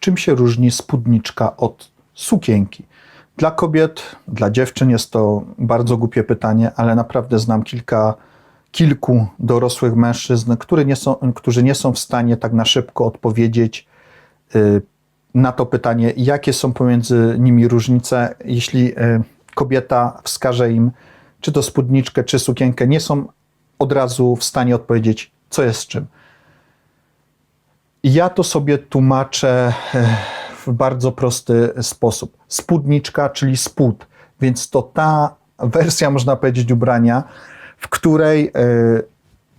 czym się różni spódniczka od sukienki? Dla kobiet, dla dziewczyn jest to bardzo głupie pytanie, ale naprawdę znam kilka, kilku dorosłych mężczyzn, którzy nie są, którzy nie są w stanie tak na szybko odpowiedzieć y, na to pytanie, jakie są pomiędzy nimi różnice, jeśli y, kobieta wskaże im, czy to spódniczkę, czy sukienkę, nie są od razu w stanie odpowiedzieć, co jest czym. Ja to sobie tłumaczę e, w bardzo prosty sposób. Spódniczka, czyli spód, więc to ta wersja, można powiedzieć, ubrania, w której e,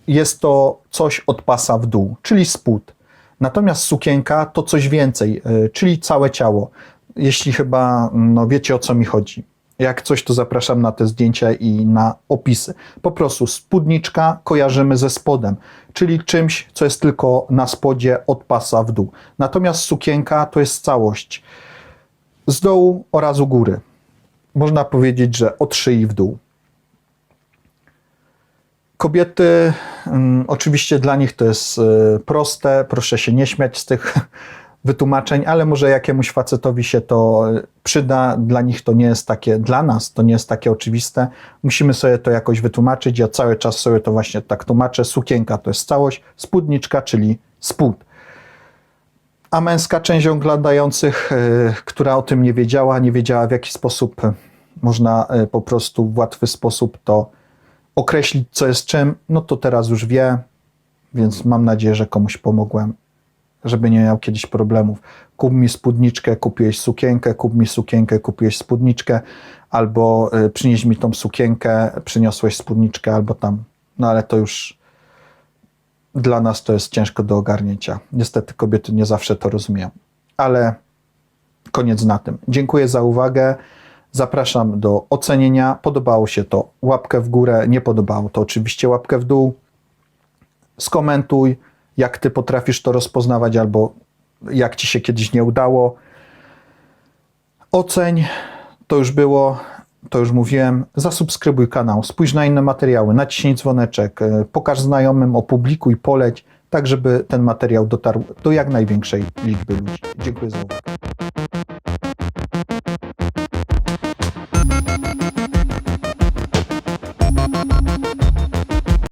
jest to coś od pasa w dół, czyli spód. Natomiast sukienka to coś więcej, e, czyli całe ciało. Jeśli chyba no, wiecie o co mi chodzi. Jak coś, to zapraszam na te zdjęcia i na opisy. Po prostu spódniczka kojarzymy ze spodem, czyli czymś, co jest tylko na spodzie od pasa w dół. Natomiast sukienka to jest całość z dołu oraz u góry. Można powiedzieć, że od szyi w dół. Kobiety, mm, oczywiście dla nich to jest y, proste, proszę się nie śmiać z tych wytłumaczeń, ale może jakiemuś facetowi się to przyda. Dla nich to nie jest takie, dla nas to nie jest takie oczywiste. Musimy sobie to jakoś wytłumaczyć. Ja cały czas sobie to właśnie tak tłumaczę. Sukienka to jest całość, spódniczka, czyli spód. A męska część oglądających, y, która o tym nie wiedziała, nie wiedziała w jaki sposób y, można y, po prostu w łatwy sposób to określić, co jest czym, no to teraz już wie, więc mam nadzieję, że komuś pomogłem, żeby nie miał kiedyś problemów. Kup mi spódniczkę, kupiłeś sukienkę, kup mi sukienkę, kupiłeś spódniczkę, albo y, przynieś mi tą sukienkę, przyniosłeś spódniczkę, albo tam. No ale to już dla nas to jest ciężko do ogarnięcia. Niestety kobiety nie zawsze to rozumieją. Ale koniec na tym. Dziękuję za uwagę. Zapraszam do ocenienia. Podobało się to łapkę w górę, nie podobało to oczywiście łapkę w dół. Skomentuj, jak ty potrafisz to rozpoznawać, albo jak ci się kiedyś nie udało. Oceń, to już było, to już mówiłem. Zasubskrybuj kanał, spójrz na inne materiały, naciśnij dzwoneczek, e, pokaż znajomym, opublikuj, poleć, tak żeby ten materiał dotarł do jak największej liczby ludzi. Dziękuję za uwagę.